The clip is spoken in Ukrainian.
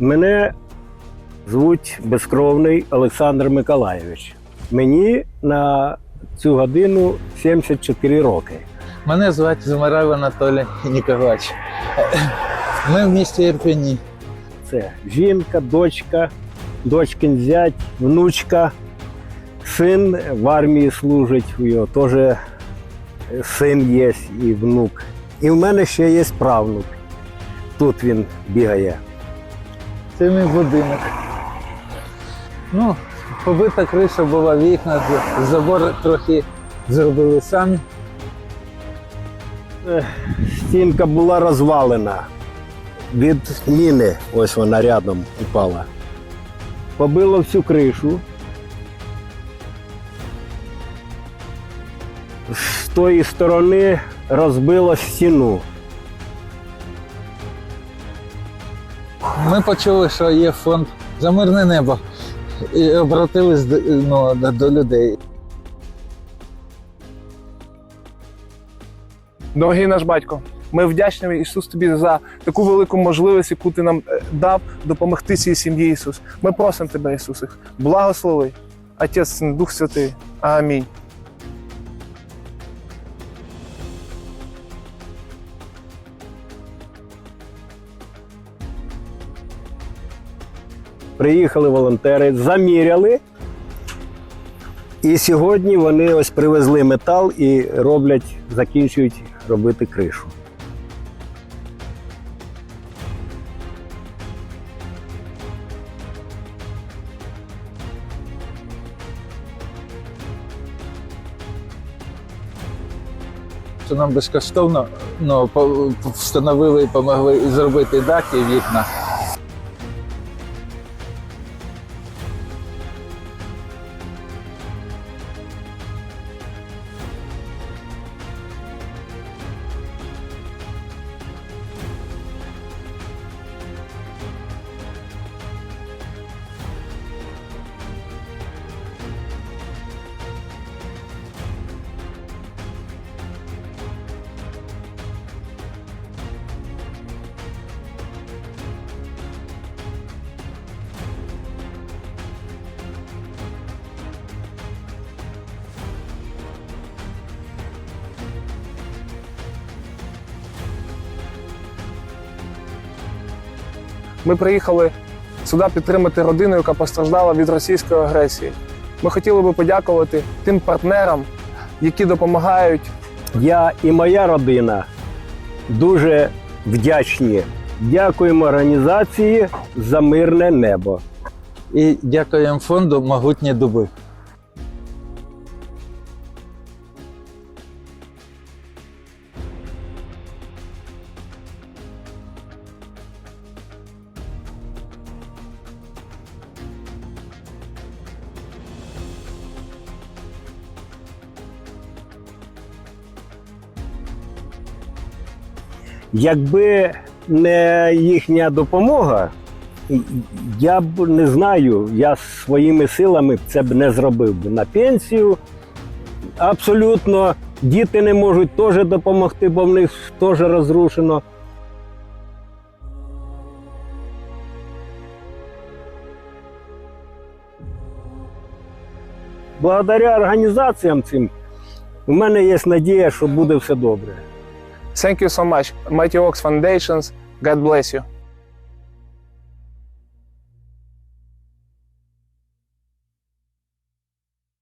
Мене звуть безкровний Олександр Миколайович. Мені на цю годину 74 роки. Мене звати Замараєв Анатолій Ніколаевич. Ми в місті Ірпені. Це жінка, дочка, дочкин зять, внучка, син в армії служить, у його теж син є і внук. І в мене ще є правнук. Тут він бігає. Це мій будинок. Ну, побита криша була вікна, забор трохи зробили самі. Стінка була розвалена від міни, ось вона рядом упала. Побило всю кришу. З тої сторони розбило стіну. Ми почули, що є фонд за мирне небо. І обратились до, ну, до- людей. Дорогий наш батько, ми вдячні Ісус тобі за таку велику можливість, яку ти нам е, дав допомогти цій сім'ї, Ісус. Ми просимо тебе, Ісус, благослови, Отець, Дух Святий. Амінь. Приїхали волонтери, заміряли. І сьогодні вони ось привезли метал і роблять, закінчують робити кришу. що нам безкоштовно ну, встановили і допомогли зробити дах і вікна. Ми приїхали сюди підтримати родину, яка постраждала від російської агресії. Ми хотіли би подякувати тим партнерам, які допомагають Я і моя родина дуже вдячні. Дякуємо організації за мирне небо. І дякуємо фонду Могутні дуби. Якби не їхня допомога, я б не знаю, я своїми силами це б не зробив би на пенсію. Абсолютно діти не можуть теж допомогти, бо в них теж розрушено. Благодаря організаціям цим у мене є надія, що буде все добре. Thank you so much, Mighty Oaks Foundations. God bless you.